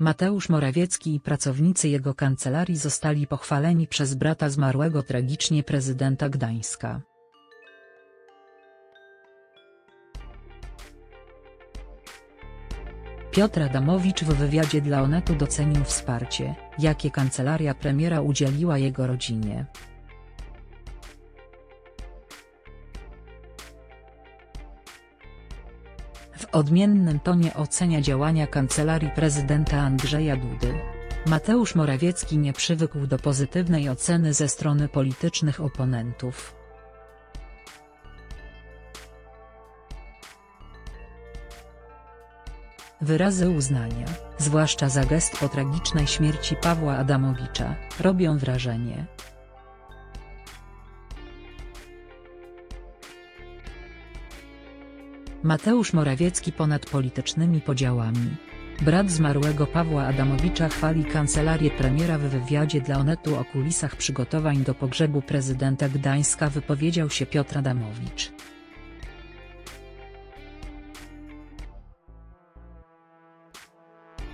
Mateusz Morawiecki i pracownicy jego kancelarii zostali pochwaleni przez brata zmarłego tragicznie prezydenta Gdańska. Piotr Adamowicz w wywiadzie dla Onetu docenił wsparcie, jakie kancelaria premiera udzieliła jego rodzinie. W odmiennym tonie ocenia działania kancelarii prezydenta Andrzeja Dudy. Mateusz Morawiecki nie przywykł do pozytywnej oceny ze strony politycznych oponentów. Wyrazy uznania, zwłaszcza za gest po tragicznej śmierci Pawła Adamowicza, robią wrażenie. Mateusz Morawiecki ponad politycznymi podziałami. Brat zmarłego Pawła Adamowicza chwali kancelarię premiera w wywiadzie dla Onetu o kulisach przygotowań do pogrzebu prezydenta Gdańska wypowiedział się Piotr Adamowicz.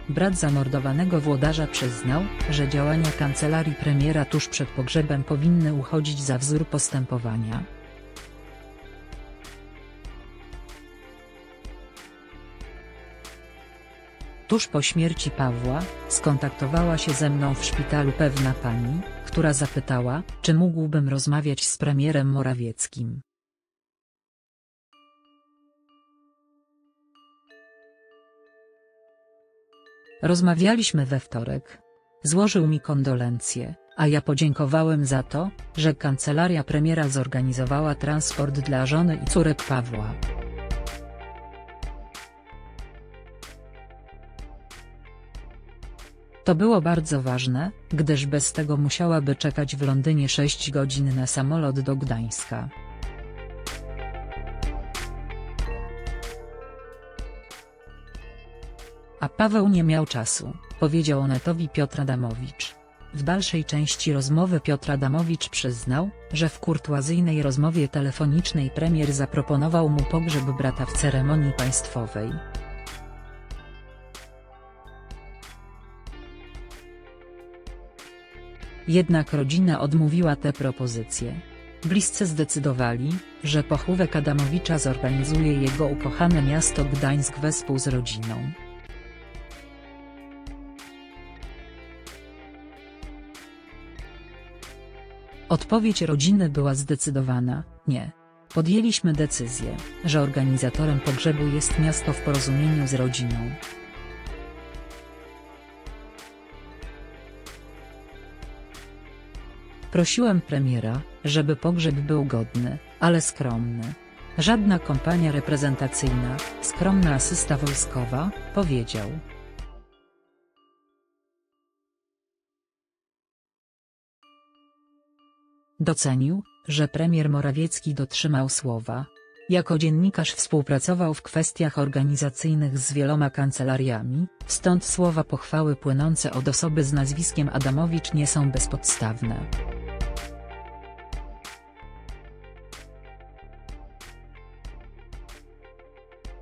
Brat zamordowanego włodarza przyznał, że działania kancelarii premiera tuż przed pogrzebem powinny uchodzić za wzór postępowania. Tuż po śmierci Pawła, skontaktowała się ze mną w szpitalu pewna pani, która zapytała, czy mógłbym rozmawiać z premierem Morawieckim. Rozmawialiśmy we wtorek. Złożył mi kondolencje, a ja podziękowałem za to, że kancelaria premiera zorganizowała transport dla żony i córek Pawła. To było bardzo ważne, gdyż bez tego musiałaby czekać w Londynie 6 godzin na samolot do Gdańska. A Paweł nie miał czasu, powiedział Onetowi Piotr Adamowicz. W dalszej części rozmowy Piotr Adamowicz przyznał, że w kurtuazyjnej rozmowie telefonicznej premier zaproponował mu pogrzeb brata w ceremonii państwowej. Jednak rodzina odmówiła tę propozycję. Bliscy zdecydowali, że pochówek Adamowicza zorganizuje jego ukochane miasto Gdańsk wespół z rodziną. Odpowiedź rodziny była zdecydowana, nie. Podjęliśmy decyzję, że organizatorem pogrzebu jest miasto w porozumieniu z rodziną. Prosiłem premiera, żeby pogrzeb był godny, ale skromny. Żadna kompania reprezentacyjna, skromna asysta wojskowa, powiedział. Docenił, że premier Morawiecki dotrzymał słowa. Jako dziennikarz współpracował w kwestiach organizacyjnych z wieloma kancelariami, stąd słowa pochwały płynące od osoby z nazwiskiem Adamowicz nie są bezpodstawne.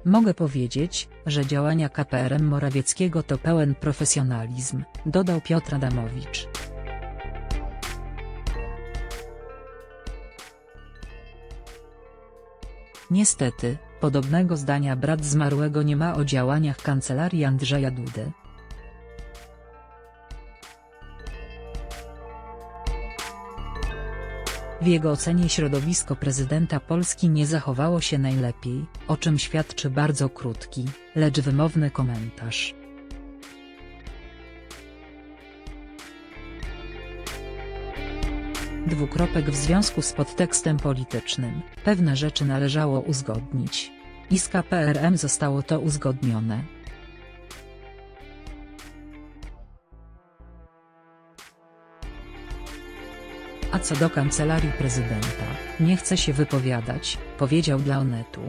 Mogę powiedzieć, że działania KPRM Morawieckiego to pełen profesjonalizm, dodał Piotr Adamowicz. Niestety, podobnego zdania brat zmarłego nie ma o działaniach kancelarii Andrzeja Dudy. Jego ocenie środowisko prezydenta Polski nie zachowało się najlepiej, o czym świadczy bardzo krótki, lecz wymowny komentarz. Dwukropek w związku z podtekstem politycznym, pewne rzeczy należało uzgodnić. I z KPRM zostało to uzgodnione. A co do kancelarii prezydenta, nie chce się wypowiadać, powiedział dla Onetu.